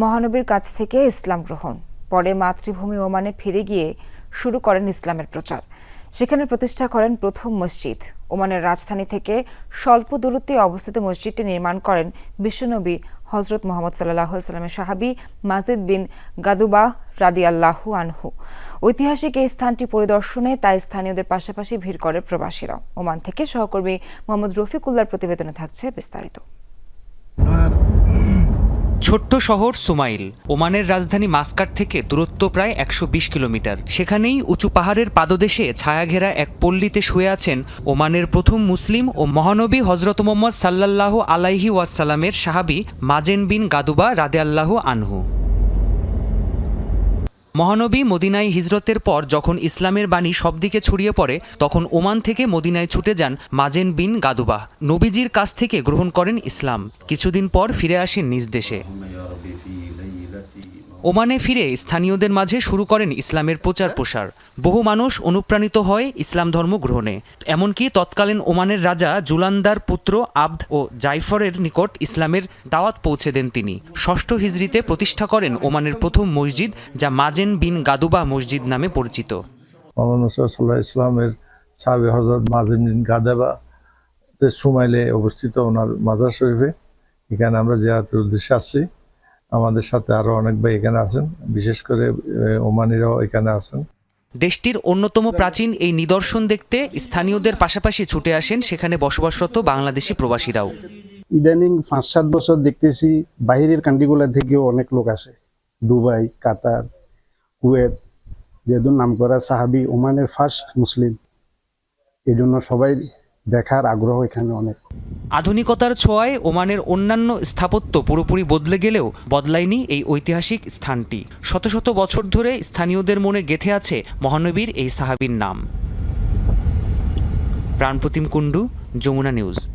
মহানবীর কাছ থেকে ইসলাম গ্রহণ। পরে মাতৃভূমি ওমানে ফিরে গিয়ে শুরু করেন ইসলামের প্রচার। সেখানে প্রতিষ্ঠা করেন প্রথম মসজিদ। ওমানের রাজধানী থেকে স্বল্প দূরত্বে অবস্থিত মসজিদটি নির্মাণ করেন বিশ্বনবী হজরত মোহাম্মদ সাল্লাহ সাল্লামের সাহাবী মাজিদ বিন গাদুবা রাদি আল্লাহু আনহু। ঐতিহাসিক এই স্থানটি পরিদর্শনে তাই স্থানীয়দের পাশাপাশি ভিড় করে প্রবাসীরা ওমান থেকে সহকর্মী মোহাম্মদ রফিকুল্লার প্রতিবেদনে থাকছে বিস্তারিত। ছোট্ট শহর সুমাইল, ওমানের রাজধানী মাস্কাট থেকে দূরত্ব প্রায় একশো বিশ কিলোমিটার। সেখানেই উঁচু পাহাড়ের পাদদেশে ছায়াঘেরা এক পল্লীতে শুয়ে আছেন ওমানের প্রথম মুসলিম ও মহানবী হজরত মোহাম্মদ সাল্লাহ আলাইহি ওয়াসাল্লামের সাহাবি মাজেন বিন গাদুবা রাদে আল্লাহ আনহু। মহানবী মদিনায় হিজরতের পর যখন ইসলামের বাণী সবদিকে ছড়িয়ে পড়ে, তখন ওমান থেকে মদিনায় ছুটে যান মাজেন বিন গাদুবাহ নবীজির কাছ থেকে গ্রহণ করেন ইসলাম। কিছুদিন পর ফিরে আসেন নিজ দেশে। ওমানে ফিরে স্থানীয়দের মাঝে শুরু করেন ইসলামের প্রচার প্রসার। বহু মানুষ অনুপ্রাণিত হয় ইসলাম ধর্ম গ্রহণে। এমনকি তৎকালীন ওমানের রাজা জুলান্দার পুত্র আবদ ও জাইফরের নিকট ইসলামের দাওয়াত পৌঁছে দেন তিনি। ষষ্ঠ হিজরিতে প্রতিষ্ঠা করেন ওমানের প্রথম মসজিদ, যা মাজেন বিন গাদুবা মসজিদ নামে পরিচিত। ইসলামের সাহাবি সুমাইলে অবস্থিত ওনার মাজার শরীফে। এখানে আমরা জিয়ারতের উদ্দেশ্যে আসছি। আমাদের সাথে আরও অনেক ভাই এখানে আছেন। বিশেষ করে ওমানিরাও এখানে আছেন। দেশটির অন্যতম প্রাচীন এই নিদর্শন দেখতে স্থানীয়দের পাশাপাশি ছুটে আসেন সেখানে বসবাসরত বাংলাদেশি প্রবাসীরাও। ইদানিং পাঁচ সাত বছর দেখতেছি বাইরের কান্ট্রিগুলো থেকেও অনেক লোক আসে। দুবাই কাতার কুয়েত যেহেতু নাম করা সাহাবি ওমানের ফার্স্ট মুসলিম। এই জন্য সবাই দেখার আগ্রহ এখানে অনেক। আধুনিকতার ছোঁয়ায় ওমানের অন্যান্য স্থাপত্য পুরোপুরি বদলে গেলেও বদলায়নি এই ঐতিহাসিক স্থানটি। শত শত বছর ধরে স্থানীয়দের মনে গেথে আছে মহানবীর এই সাহাবির নাম। প্রাণপ্রতিম কুণ্ডু, যমুনা নিউজ।